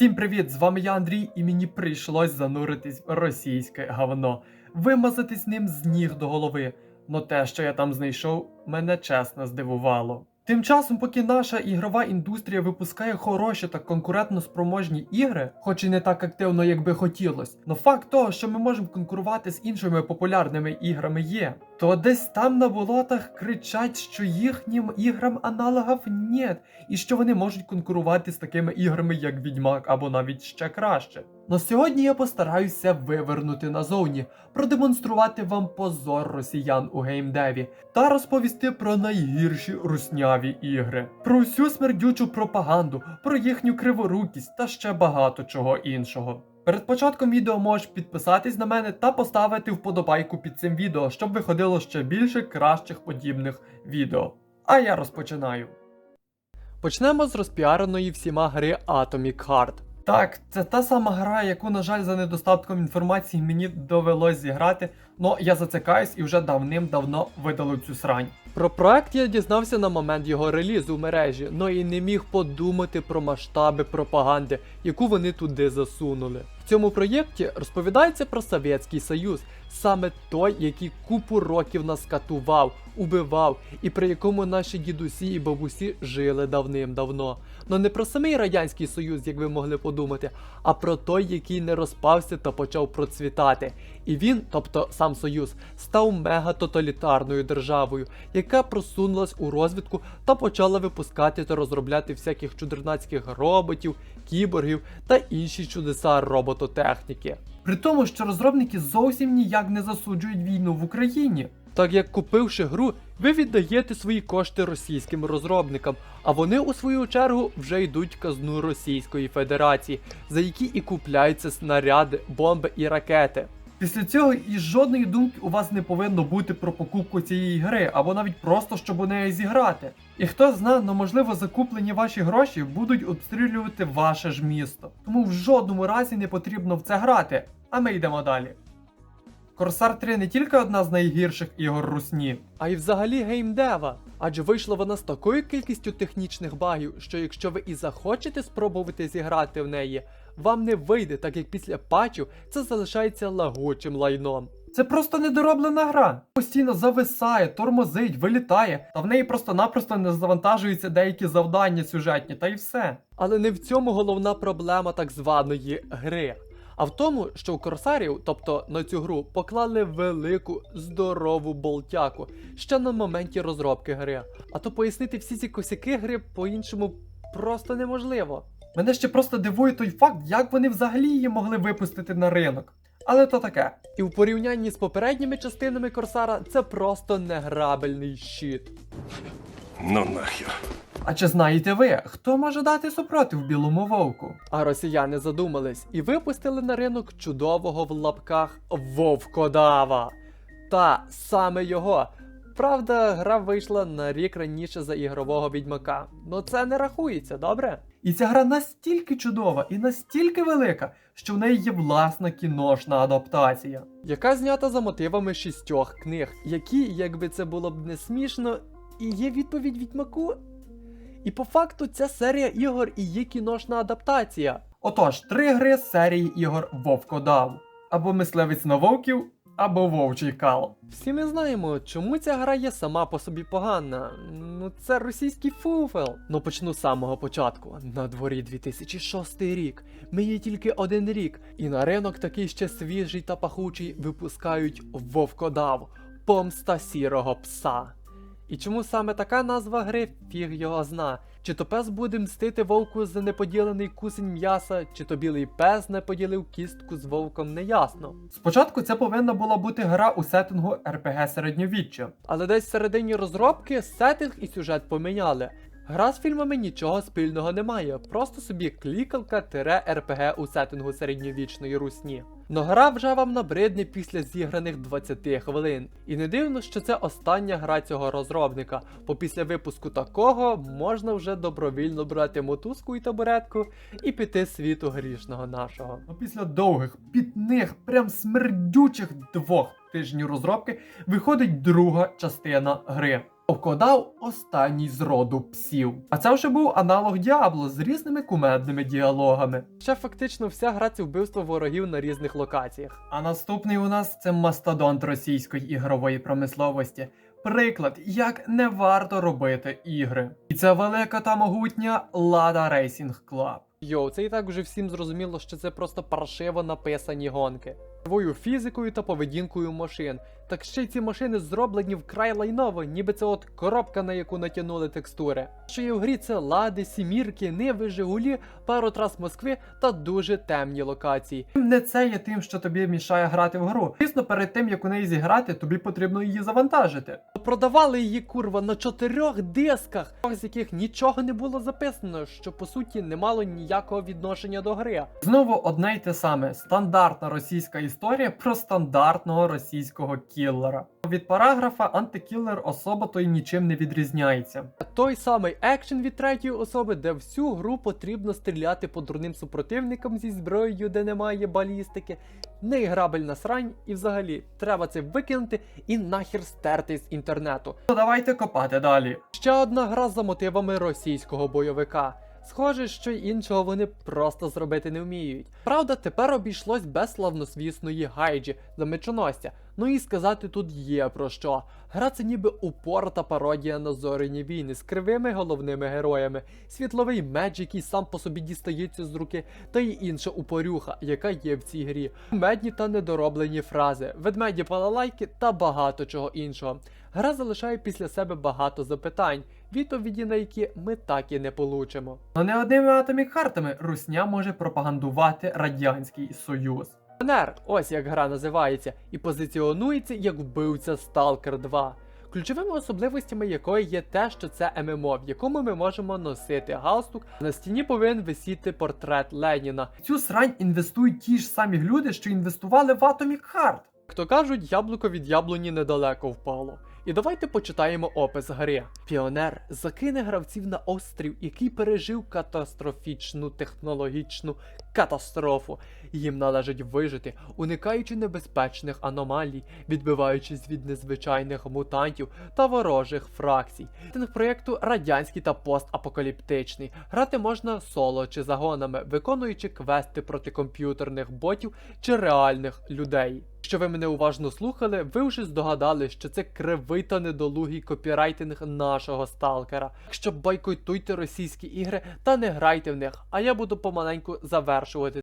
Всім привіт! З вами я Андрій, і мені прийшлось зануритись в російське говно, вимазатись ним з ніг до голови. Но те, що я там знайшов, мене чесно здивувало. Тим часом, поки наша ігрова індустрія випускає хороші та конкурентно спроможні ігри, хоч і не так активно, як би хотілось, но факт того, що ми можемо конкурувати з іншими популярними іграми є, то десь там на болотах кричать, що їхнім іграм аналогів нет, і що вони можуть конкурувати з такими іграми, як Відьмак або навіть ще краще. Но сьогодні я постараюся вивернути назовні, продемонструвати вам позор росіян у геймдеві та розповісти про найгірші русняві ігри, про всю смердючу пропаганду, про їхню криворукість та ще багато чого іншого. Перед початком відео можеш підписатись на мене та поставити вподобайку під цим відео, щоб виходило ще більше кращих подібних відео. А я розпочинаю. Почнемо з розпіареної всіма гри Atomic Heart. Так, це та сама гра, яку, на жаль, за недостатком інформації мені довелось зіграти, но я зацикаюсь і вже давним-давно видалив цю срань. Про проект я дізнався на момент його релізу в мережі, но і не міг подумати про масштаби пропаганди, яку вони туди засунули. В цьому проєкті розповідається про Совєтський Союз, саме той, який купу років нас катував, убивав, і при якому наші дідусі і бабусі жили давним-давно. Но не про самий Радянський Союз, як ви могли подумати, а про той, який не розпався та почав процвітати. І він, тобто сам Союз, став мегатоталітарною державою, яка просунулась у розвитку та почала випускати та розробляти всяких чудернацьких роботів, кіборгів та інші чудеса робототехніки. При тому, що розробники зовсім ніяк не засуджують війну в Україні. Так як купивши гру, ви віддаєте свої кошти російським розробникам, а вони у свою чергу вже йдуть в казну Російської Федерації, за які і купляються снаряди, бомби і ракети. Після цього і жодної думки у вас не повинно бути про покупку цієї гри, або навіть просто щоб у неї зіграти. І хто зна, ну можливо закуплені ваші гроші будуть обстрілювати ваше ж місто. Тому в жодному разі не потрібно в це грати. А ми йдемо далі. Корсар 3 не тільки одна з найгірших ігор русні, а й взагалі геймдева. Адже вийшла вона з такою кількістю технічних багів, що якщо ви і захочете спробувати зіграти в неї, вам не вийде, так як після патчів це залишається лагучим лайном. Це просто недороблена гра. Постійно зависає, тормозить, вилітає, та в неї просто-напросто не завантажуються деякі завдання сюжетні, та й все. Але не в цьому головна проблема так званої гри. А в тому, що у корсарів, тобто на цю гру, поклали велику здорову болтяку ще на моменті розробки гри. А то пояснити всі ці косяки гри по-іншому просто неможливо. Мене ще просто дивує той факт, як вони взагалі її могли випустити на ринок. Але то таке. І в порівнянні з попередніми частинами Корсара це просто неграбельний щит. Ну нахер. А чи знаєте ви, хто може дати супротив білому вовку? А росіяни задумались і випустили на ринок чудового в лапках вовкодава. Та саме його. Правда, гра вийшла на рік раніше за ігрового відьмака. Ну це не рахується, добре? І ця гра настільки чудова і настільки велика, що в неї є власна кіношна адаптація, яка знята за мотивами шістьох книг, які, якби це було б не смішно, і є відповідь відьмаку. І по факту ця серія ігор і є кіношна адаптація. Отож, три гри з серії ігор Вовкодав. Або мисливець на вовків, або вовчий кал. Всі ми знаємо, чому ця гра є сама по собі погана. Ну, це російський фуфел. Ну почну з самого початку. На дворі 2006 рік. Є тільки один рік, і на ринок такий ще свіжий та пахучий випускають Вовкодав, помста сірого пса. І чому саме така назва гри, фіг його зна. Чи то пес буде мстити вовку за неподілений кусень м'яса, чи то білий пес не поділив кістку з вовком, неясно. Спочатку це повинна була бути гра у сеттингу РПГ середньовіччя. Але десь в середині розробки сеттинг і сюжет поміняли. Гра з фільмами нічого спільного не має, просто собі клікалка тире РПГ у сеттингу середньовічної русні. Но гра вже вам набридне після зіграних 20 хвилин. І не дивно, що це остання гра цього розробника, бо після випуску такого можна вже добровільно брати мотузку і табуретку і піти світу грішного нашого. А після довгих, пітних, прям смердючих двох тижнів розробки виходить друга частина гри. Окодав останній з роду псів. А це вже був аналог Діабло з різними кумедними діалогами. Ще фактично вся гра це вбивство ворогів на різних локаціях. А наступний у нас це мастодонт російської ігрової промисловості. Приклад, як не варто робити ігри. І це велика та могутня Lada Racing Club. Йоу, це і так вже всім зрозуміло, що це просто паршиво написані гонки. Твою фізикою та поведінкою машин. Так ще й ці машини зроблені вкрай лайново, ніби це от коробка, на яку натягнули текстури. Що є в грі це лади, сімірки, ниви, жигулі, пару трас Москви та дуже темні локації. Не це є тим, що тобі мішає грати в гру. Звісно, перед тим як у неї зіграти, тобі потрібно її завантажити. Продавали її курва на чотирьох дисках, з яких нічого не було записано, що по суті не мало ніякого відношення до гри. Знову одне й те саме: стандартна російська історія про стандартного російського кіллера. Від параграфа антикіллер особа то й нічим не відрізняється. Той самий екшен від третьої особи, де всю гру потрібно стріляти по дурним супротивникам зі зброєю, де немає балістики, неіграбельна срань, і взагалі треба це викинути і нахер стерти з інтернету. То давайте копати далі. Ще одна гра за мотивами російського бойовика. Схоже, що іншого вони просто зробити не вміють. Правда, тепер обійшлось без славнозвісної гайджі за мечоносця. Ну і сказати тут є про що. Гра це ніби упорта пародія на зоряні війни з кривими головними героями, світловий меч, який сам по собі дістається з руки, та й інша упорюха, яка є в цій грі. Медні та недороблені фрази, ведмеді балалайки та багато чого іншого. Гра залишає після себе багато запитань, відповіді на які ми так і не получимо. Но не одними Atomic Heart'ами Русня може пропагандувати Радянський Союз. НР, ось як гра називається, і позиціонується як вбивця Stalker 2. Ключовими особливостями якої є те, що це ММО, в якому ми можемо носити галстук. На стіні повинен висіти портрет Леніна. Цю срань інвестують ті ж самі люди, що інвестували в Atomic Heart. Як то кажуть, яблуко від яблуні недалеко впало. І давайте почитаємо опис гри. Піонер закине гравців на острів, який пережив катастрофічну технологічну катастрофу. Їм належить вижити, уникаючи небезпечних аномалій, відбиваючись від незвичайних мутантів та ворожих фракцій. Тинг проєкту радянський та постапокаліптичний. Грати можна соло чи загонами, виконуючи квести проти комп'ютерних ботів чи реальних людей. Якщо ви мене уважно слухали, ви вже здогадали, що це кривий та недолугий копірайтинг нашого сталкера. Якщо бойкотуйте російські ігри та не грайте в них, а я буду помаленьку завершувати